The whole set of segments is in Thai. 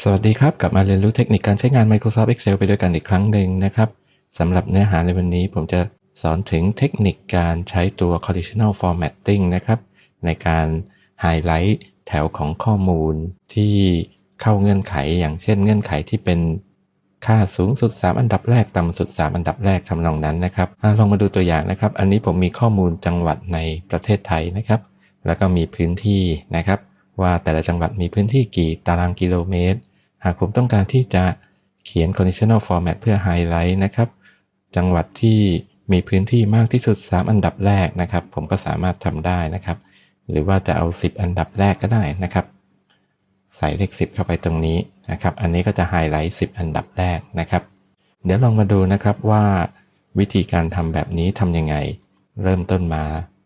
สวัสดีครับ กลับมาเรียนรู้เทคนิคการใช้งาน Microsoft Excel ไปด้วยกันอีกครั้งหนึ่งนะครับสำหรับเนื้อหาในวันนี้ผมจะสอนถึงเทคนิคการใช้ตัว conditional formatting นะครับ ในการไฮไลท์แถวของข้อมูลที่เข้าเงื่อนไข อย่างเช่นเงื่อนไขที่เป็นค่าสูงสุด 3 อันดับแรก ต่ำสุด 3 อันดับแรกทำนองนั้นนะครับอลองมาดูตัวอย่างนะครับ อันนี้ผมมีข้อมูลจังหวัดในประเทศไทยนะครับ แล้วก็มีพื้นที่นะครับ ว่าแต่ละจังหวัดมีพื้นที่กี่ตารางกิโลเมตร หากผมต้องการที่จะเขียน conditional format เพื่อไฮไลท์นะครับ จังหวัดที่มีพื้นที่มากที่สุด 3 อันดับแรกนะครับ ผมก็สามารถทำได้นะครับ หรือว่าจะเอา 10 อันดับแรกก็ได้นะครับ ใส่เลข 10 เข้าไปตรงนี้นะครับ อันนี้ก็จะไฮไลท์ 10 อันดับแรกนะครับ เดี๋ยวลองมาดูนะครับว่าวิธีการทำแบบนี้ทำยังไง เริ่มต้นมา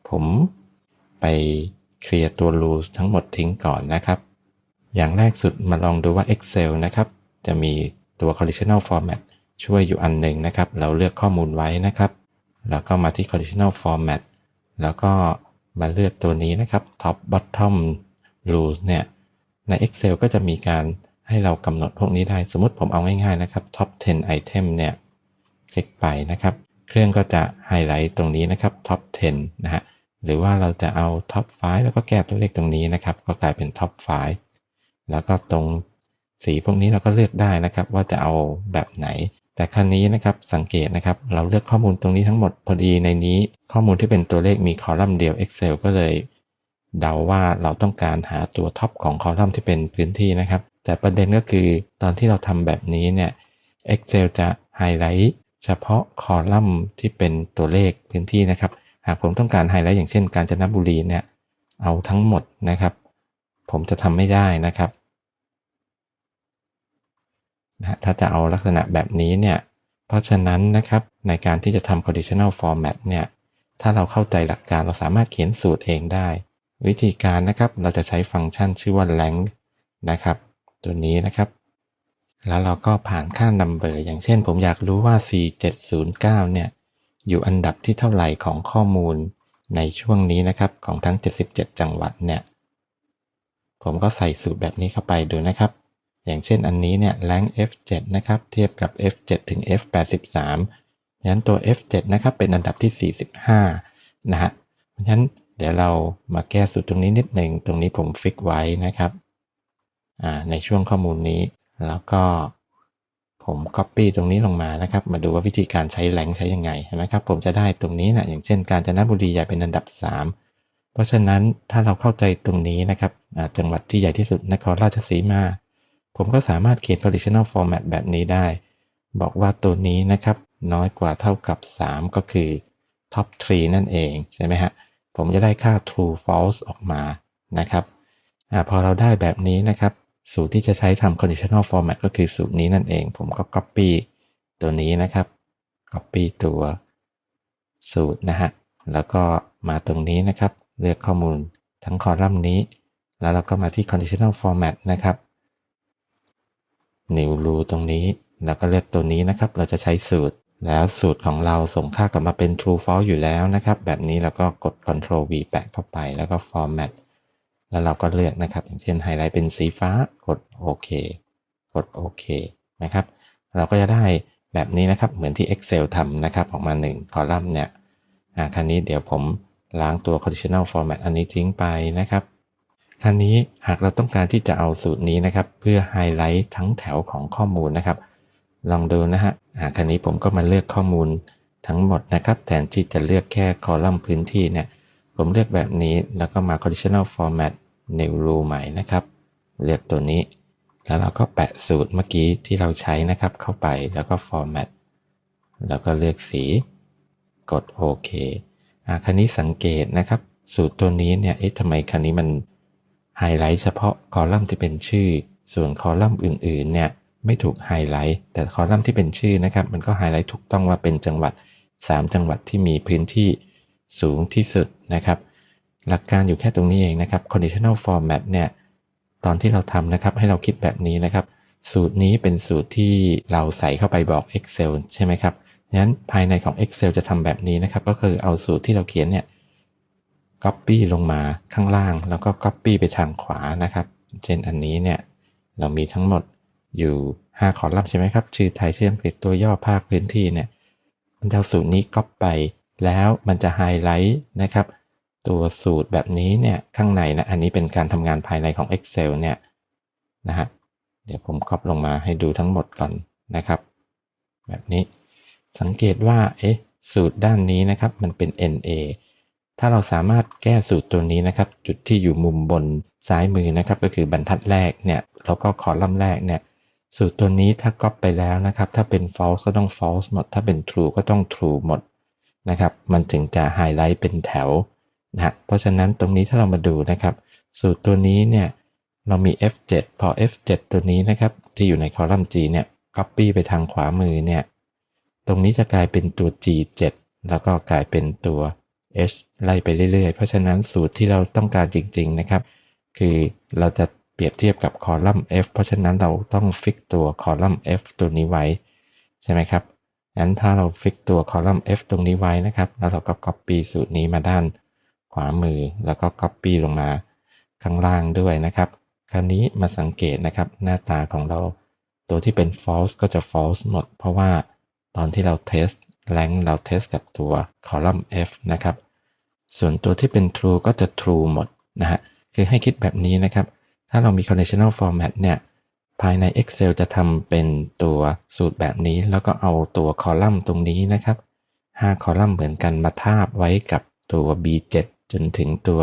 ผมไป เคลียร์ตัว rules ทั้งหมดทิ้งก่อนนะครับ อย่างแรกสุดมาลองดูว่า Excel นะครับ จะมีตัว conditional format ช่วยอยู่อันหนึ่งนะครับ เราเลือกข้อมูลไว้นะครับ แล้วก็มาที่ conditional format แล้วก็มาเลือกตัวนี้นะครับ top bottom rules เนี่ย ใน Excel ก็จะมีการให้เรากำหนดพวกนี้ได้ สมมติผมเอาง่ายๆนะครับ top 10 item เนี่ย คลิกไปนะครับ เครื่องก็จะไฮไลท์ตรงนี้นะครับ top 10 นะฮะ หรือว่าเราจะเอา top 5แล้วก็แก้ตัวเลขตรงนี้นะครับ ก็กลายเป็น top 5แล้วก็ตรงสีพวกนี้เราก็เลือกได้นะครับ ว่าจะเอาแบบไหน แต่ครั้นี้นะครับสังเกตนะครับ เราเลือกข้อมูลตรงนี้ทั้งหมดพอดีในนี้ ข้อมูลที่เป็นตัวเลขมีคอลัมน์เดียว Excel ก็เลย เดาว่าเราต้องการหาตัวท็อปของคอลัมน์ที่เป็นพื้นที่นะครับ แต่ประเด็นก็คือตอนที่เราทำแบบนี้เนี่ย Excel จะไฮไลท์เฉพาะคอลัมน์ที่เป็นตัวเลขพื้นที่นะครับ หากผมต้องการไฮไลท์อย่างเช่น กาญจนบุรีเนี่ยเอาทั้งหมดนะครับ ผมจะทำไม่ได้นะครับนะถ้าจะเอาลักษณะแบบนี้เนี่ยเพราะฉะนั้นนะครับในการที่จะทำ conditional format เนี่ยถ้าเราเข้าใจหลักการเราสามารถเขียนสูตรเองได้ วิธีการนะครับเราจะใช้ฟังก์ชันชื่อว่า length นะครับตัวนี้นะครับ แล้วเราก็ผ่านค่า number อย่างเช่นผมอยากรู้ว่า4709 เนี่ย อยู่อันดับที่เท่าไหร่ของข้อมูลในช่วงนี้นะครับของทั้ง 77 จังหวัดเนี่ย ผมก็ใส่สูตรแบบนี้เข้าไปดูนะครับ อย่างเช่นอันนี้เนี่ย rank F7 นะครับ เทียบกับ F7 ถึง F83 เพราะฉะนั้นตัว F7 นะครับเป็นอันดับที่ 45 นะฮะเพราะฉะนั้นเดี๋ยวเรามาแก้สูตรตรงนี้นิดหนึ่ง ตรงนี้ผมฟิกไว้นะครับในช่วงข้อมูลนี้ แล้วก็ ผม Copy ตรงนี้ลงมานะครับ มาดูว่าวิธีการใช้แหลงใช้ยังไงนะครับ ผมจะได้ตรงนี้นะอย่างเช่น การจนบุรีใหญ่เป็นอันดับ 3 เพราะฉะนั้นถ้าเราเข้าใจตรงนี้นะครับจังหวัดที่ใหญ่ที่สุดนครราชสีมา ผมก็สามารถเขียน conditional format แบบนี้ได้ บอกว่าตัวนี้นะครับน้อยกว่าเท่ากับ 3 ก็คือ top 3 นั่นเองใช่ไหมฮะผมจะได้ค่า true false ออกมานะครับอพอเราได้แบบนี้นะครับ สูตรที่จะใช้ทำ conditional format ก็คือสูตรนี้นั่นเอง ผมก็ copy ตัวนี้นะครับ copy ตัวสูตรนะฮะ แล้วก็มาตรงนี้นะครับ เลือกข้อมูลทั้งคอลัมน์นี้ แล้วเราก็มาที่ conditional format นะครับ new rule ตรงนี้ แล้วก็เลือกตัวนี้นะครับ เราจะใช้สูตร แล้วสูตรของเราส่งค่ากลับมาเป็น true false อยู่แล้วนะครับ แบบนี้เราก็กด control v แปะเข้าไป แล้วก็ format แล้วเราก็เลือกนะครับ อย่างเช่นไฮไลท์เป็นสีฟ้ากดโอเคกดโอเคนะครับ เราก็จะได้แบบนี้นะครับ เหมือนที่ Excel ทำนะครับ ออกมา 1 คอลัมน์เนี่ยอ่าครั้นี้เดี๋ยวผมล้างตัว conditional format อันนี้ทิ้งไปนะครับครั้นี้หากเราต้องการที่จะเอาสูตรนี้นะครับ เพื่อไฮไลท์ทั้งแถวของข้อมูลนะครับ ลองดูนะฮะอ่าครั้นี้ผมก็มาเลือกข้อมูลทั้งหมดนะครับ แทนที่จะเลือกแค่คอลัมน์พื้นที่เนี่ย ผมเลือกแบบนี้แล้วก็มา conditional format new rule ใหม่นะครับเลือกตัวนี้ แล้วเราก็แปะสูตรเมื่อกี้ที่เราใช้นะครับเข้าไปแล้วก็ format แล้วก็เลือกสี กดโอเคอ่าคันนี้สังเกตนะครับ สูตรตัวนี้เนี่ยเอ๊ะทำไมคันนี้มันไฮไลท์เฉพาะคอลัมน์ที่เป็นชื่อ ส่วนคอลัมน์อื่นๆเนี่ยไม่ถูกไฮไลท์ แต่คอลัมน์ที่เป็นชื่อนะครับ มันก็ไฮไลท์ถูกต้องว่าเป็นจังหวัด 3 จังหวัดที่มีพื้นที่ สูงที่สุดนะครับ หลักการอยู่แค่ตรงนี้เองนะครับ conditional format เนี่ยตอนที่เราทำนะครับให้เราคิดแบบนี้นะครับ สูตรนี้เป็นสูตรที่เราใส่เข้าไปบอก Excel ใช่ไหมครับงั้นภายในของ Excel จะทำแบบนี้นะครับ ก็คือเอาสูตรที่เราเขียนเนี่ย Copy ลงมาข้างล่าง แล้วก็ Copy ไปทางขวานะครับ เช่นอันนี้เนี่ยเรามีทั้งหมดอยู่ 5 คอลัมน์ใช่ไหมครับ ชื่อไทยชื่ออังกฤษตัวย่อภาคพื้นที่เนี่ยมันจะเอาสูตรนี้ก๊อปไป แล้วมันจะไฮไลท์นะครับตัวสูตรแบบนี้เนี่ยข้างในนะอันนี้เป็นการทำงานภายในของ Excel เนี่ยนะฮะเดี๋ยวผมก๊อปลงมาให้ดูทั้งหมดก่อนนะครับ แบบนี้สังเกตว่าเอ๊ะสูตรด้านนี้นะครับมันเป็น NA ถ้าเราสามารถแก้สูตรตัวนี้นะครับ จุดที่อยู่มุมบนซ้ายมือนะครับ ก็คือบรรทัดแรกเนี่ยแล้วก็คอลัมน์แรกเนี่ยสูตรตัวนี้ถ้าก๊อปไปแล้วนะครับ ถ้าเป็น false ก็ต้อง false หมด ถ้าเป็น true ก็ต้อง true หมด นะครับ มันถึงจะไฮไลท์เป็นแถวนะเพราะฉะนั้นตรงนี้ถ้าเรามาดูนะครับ สูตรตัวนี้เนี่ยเรามี F7 พอ F7 ตัวนี้นะครับ ที่อยู่ในคอลัมน์ G เนี่ย copy ไปทางขวามือเนี่ย ตรงนี้จะกลายเป็นตัว G7 แล้วก็กลายเป็นตัว H ไล่ไปเรื่อยๆ เพราะฉะนั้นสูตรที่เราต้องการจริง ๆ นะครับ คือเราจะเปรียบเทียบกับคอลัมน์ F เพราะฉะนั้นเราต้องฟิกตัวคอลัมน์ F ตัวนี้ไว้ ใช่ไหมครับ งั้นถ้าเราฟิกตัวคอลัมน์ F ตรงนี้ไว้นะครับ แล้วเราก็ Copy สูตรนี้มาด้านขวามือ แล้วก็ Copy ลงมาข้างล่างด้วยนะครับ คราวนี้มาสังเกตนะครับหน้าตาของเรา ตัวที่เป็น false ก็จะ false หมด เพราะว่าตอนที่เรา test rank เรา test กับตัว column F นะครับ ส่วนตัวที่เป็น true ก็จะ true หมดนะฮะ คือให้คิดแบบนี้นะครับ ถ้าเรามี conditional format เนี่ย ภายใน Excel จะทำเป็นตัวสูตรแบบนี้ แล้วก็เอาตัวคอลัมน์ตรงนี้นะครับ 5 คอลัมน์เหมือนกันมาทาบไว้กับตัว B7 จนถึงตัว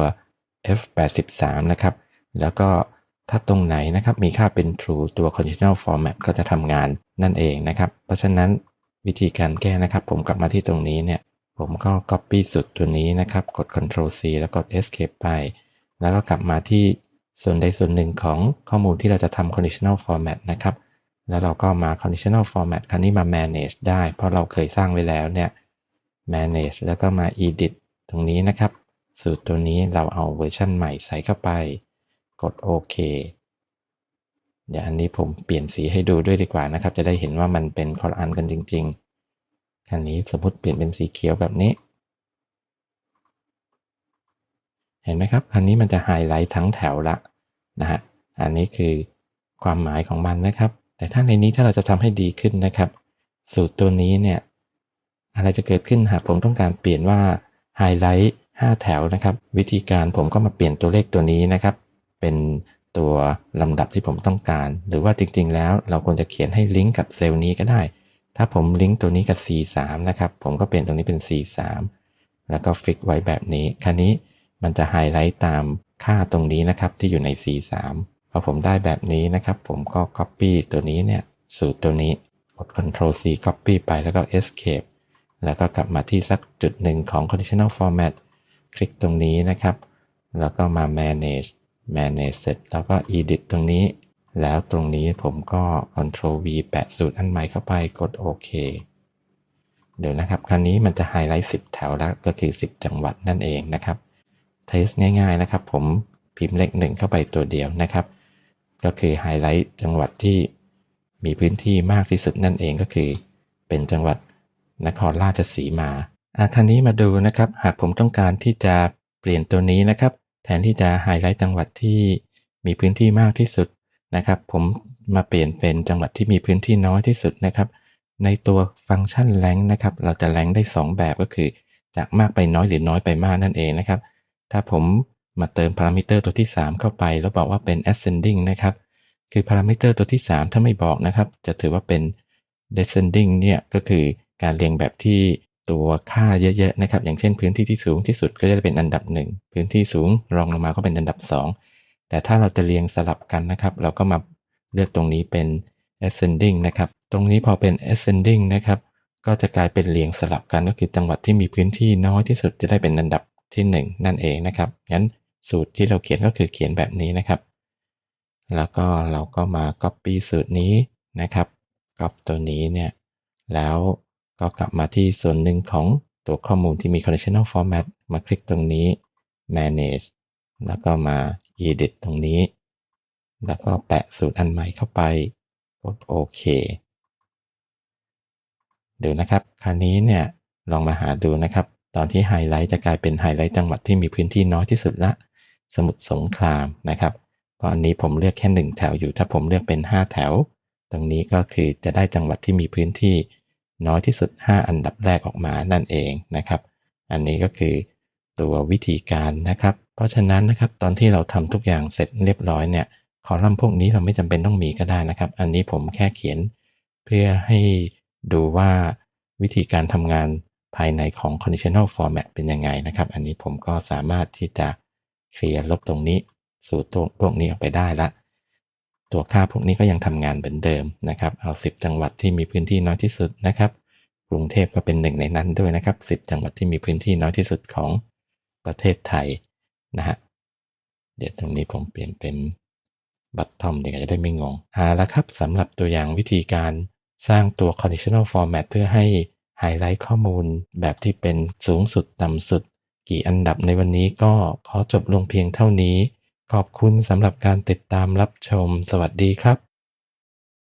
F83 นะครับ แล้วก็ถ้าตรงไหนนะครับมีค่าเป็น true ตัว conditional format ก็จะทำงานนั่นเองนะครับ เพราะฉะนั้นวิธีการแก้นะครับ ผมกลับมาที่ตรงนี้เนี่ย ผมก็ copy สุดตัวนี้นะครับ กด Ctrl C แล้วกด Escape ไป แล้วก็กลับมาที่ ส่วนใดส่วนหนึ่งของข้อมูลที่เราจะทำ conditional format นะครับ แล้วเราก็มา conditional format ครั้นี้มา manage ได้ เพราะเราเคยสร้างไว้แล้วเนี่ย manage แล้วก็มา edit ตรงนี้นะครับ สูตรตัวนี้เราเอาเวอร์ชันใหม่ใส่เข้าไป กดโอเคเดี๋ยวอันนี้ผมเปลี่ยนสีให้ดูด้วยดีกว่านะครับ จะได้เห็นว่ามันเป็นคนละอันกันจริง ๆ คันนี้สมมติเปลี่ยนเป็นสีเขียวแบบนี้ เห็นไหมครับคันนี้มันจะไฮไลท์ทั้งแถวละนะฮะ อันนี้คือความหมายของมันนะครับ แต่ถ้าในนี้ถ้าเราจะทำให้ดีขึ้นนะครับ สูตรตัวนี้เนี่ยอะไรจะเกิดขึ้นหากผมต้องการเปลี่ยนว่าไฮไลท์5แถวนะครับ วิธีการผมก็มาเปลี่ยนตัวเลขตัวนี้นะครับ เป็นตัวลำดับที่ผมต้องการ หรือว่าจริงๆ แล้วเราควรจะเขียนให้ลิงก์กับเซลล์นี้ก็ได้ ถ้าผมลิงก์ตัวนี้กับ C3 นะครับ ผมก็เปลี่ยนตรงนี้เป็น C3 แล้วก็ฟิกไว้แบบนี้ คราวนี้ มันจะไฮไลท์ตามค่าตรงนี้นะครับที่อยู่ใน C3 พอผมได้แบบนี้นะครับ ผมก็ Copy ตัวนี้เนี่ยสูตรตัวนี้กด Ctrl C Copy ไปแล้วก็ Escape แล้วก็กลับมาที่สักจุดหนึ่งของ conditional format คลิกตรงนี้นะครับ แล้วก็มา manage manage เสร็จแล้วก็ edit ตรงนี้ แล้วตรงนี้ผมก็ control V แปะสูตรอันใหม่เข้าไปกดโอเดี๋ยวนะครับ ครั้งนี้มันจะไฮไลท์10 แถวแล้วก็คือ 10 จังหวัดนั่นเองนะครับ เทสง่ายๆนะครับ ผมพิมพ์เลขหนึ่งเข้าไปตัวเดียวนะครับ ก็คือไฮไลท์จังหวัดที่มีพื้นที่มากที่สุดนั่นเองก็คือ เป็นจังหวัดนครราชสีมาอาคันนี้มาดูนะครับ หากผมต้องการที่จะเปลี่ยนตัวนี้นะครับ แทนที่จะไฮไลท์จังหวัดที่มีพื้นที่มากที่สุดนะครับ ผมมาเปลี่ยนเป็นจังหวัดที่มีพื้นที่น้อยที่สุดนะครับ ในตัวฟังก์ชันแรงนะครับ เราจะแรงได้ 2 แบบก็คือ จากมากไปน้อยหรือน้อยไปมากนั่นเองนะครับ ถ้าผมมาเติมพารามิเตอร์ตัวที่ 3 เข้าไปแล้วบอกว่าเป็น ascending นะครับ คือพารามิเตอร์ตัวที่ 3 ถ้าไม่บอกนะครับ จะถือว่าเป็น descending เนี่ยก็คือการเรียงแบบที่ตัวค่าเยอะๆนะครับ อย่างเช่นพื้นที่ที่สูงที่สุดก็จะเป็นอันดับหนึ่งพื้นที่สูงรองลงมาก็เป็นอันดับ 2 แต่ถ้าเราจะเรียงสลับกันนะครับ เราก็มาเลือกตรงนี้เป็น ascending นะครับ ตรงนี้พอเป็น ascending นะครับ ก็จะกลายเป็นเรียงสลับกันก็คือจังหวัดที่มีพื้นที่น้อยที่สุดจะได้เป็นอันดับ ที่ 1 นั่นเองนะครับ งั้นสูตรที่เราเขียนก็คือเขียนแบบนี้นะครับ แล้วก็เราก็มา copy สูตรนี้นะครับ copy ตัวนี้เนี่ย แล้วก็กลับมาที่ส่วนหนึ่งของตัวข้อมูลที่มี conditional format มาคลิกตรงนี้ manage แล้วก็มา edit ตรงนี้ แล้วก็แปะสูตรอันใหม่เข้าไป กดโอเคเดี๋ยวนะครับ คราวนี้เนี่ยลองมาหาดูนะครับ ตอนที่ไฮไลท์จะกลายเป็นไฮไลท์จังหวัดที่มีพื้นที่น้อยที่สุดละ สมุทรสงครามนะครับเพราะอันนี้ผมเลือกแค่ 1 แถวอยู่ ถ้าผมเลือกเป็น 5 แถว ตรงนี้ก็คือจะได้จังหวัดที่มีพื้นที่น้อยที่สุด 5 อันดับแรกออกมานั่นเองนะครับ อันนี้ก็คือตัววิธีการนะครับ เพราะฉะนั้นนะครับตอนที่เราทำทุกอย่างเสร็จเรียบร้อยเนี่ยคอลัมน์พวกนี้เราไม่จำเป็นต้องมีก็ได้นะครับ อันนี้ผมแค่เขียน เพื่อให้ดูว่าวิธีการทำงาน ภายในของ conditional format เป็นยังไงนะครับ อันนี้ผมก็สามารถที่จะเคลียร์ลบตรงนี้ สูตัวพวกนี้ออกไปได้ละ ตัวค่าพวกนี้ก็ยังทำงานเหมือนเดิมนะครับ เอา 10 จังหวัดที่มีพื้นที่น้อยที่สุดนะครับ กรุงเทพก็เป็นหนึ่งในนั้นด้วยนะครับ 10 จังหวัดที่มีพื้นที่น้อยที่สุดของประเทศไทยนะฮะ เดี๋ยวตรงนี้ผมเปลี่ยนเป็นบัตทอมเดี๋ยวจะได้ไม่งงเอาละครับสำหรับตัวอย่างวิธีการสร้างตัว conditional format เพื่อให้ ไฮไลท์ข้อมูลแบบที่เป็นสูงสุดต่ำสุด กี่อันดับในวันนี้ก็ขอจบลงเพียงเท่านี้ ขอบคุณสำหรับการติดตามรับชม สวัสดีครับ